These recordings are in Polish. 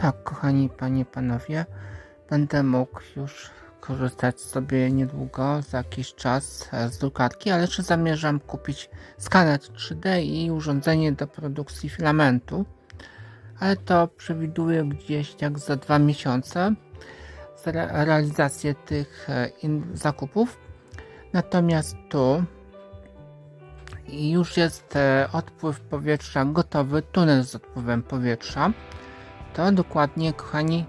Tak, kochani panie, panowie, będę mógł już korzystać sobie niedługo, za jakiś czas e, z drukarki, ale jeszcze zamierzam kupić skaner 3D i urządzenie do produkcji filamentu. Ale to przewiduję gdzieś jak za dwa miesiące za re- realizację tych e, zakupów. Natomiast tu już jest e, odpływ powietrza gotowy, tunel z odpływem powietrza. To dokładnie, kochani,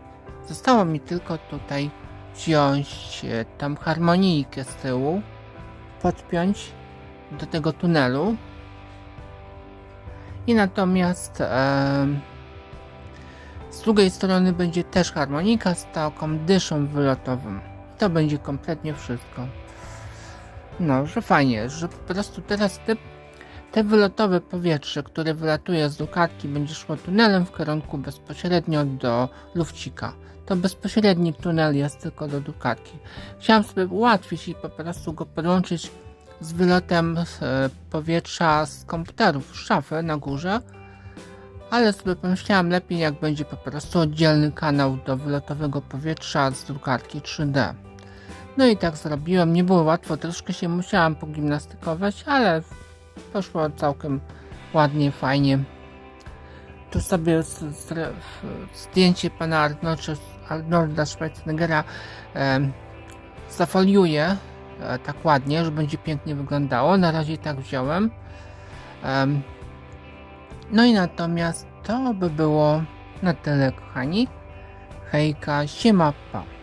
zostało mi tylko tutaj wziąć e, tą harmonijkę z tyłu, podpiąć do tego tunelu i natomiast em, z drugiej strony będzie też harmonika z taką dyszą wylotową. To będzie kompletnie wszystko. No, że fajnie, że po prostu teraz te, te wylotowe powietrze, które wylatuje z drukarki, będzie szło tunelem w kierunku bezpośrednio do lufcika. To bezpośredni tunel jest tylko do drukarki. Chciałem sobie ułatwić i po prostu go podłączyć z wylotem e, powietrza z komputerów, z szafy na górze, ale sobie pomyślałem lepiej jak będzie po prostu oddzielny kanał do wylotowego powietrza z drukarki 3D. No i tak zrobiłem. Nie było łatwo, troszkę się musiałam pogimnastykować, ale poszło całkiem ładnie, fajnie. Tu sobie zdjęcie pana Arnolda, Schwarzeneggera em, zafoliuję e, tak ładnie, że będzie pięknie wyglądało. Na razie tak wziąłem. Em, no i natomiast to by było na tyle, kochani. Hejka, siema, pa.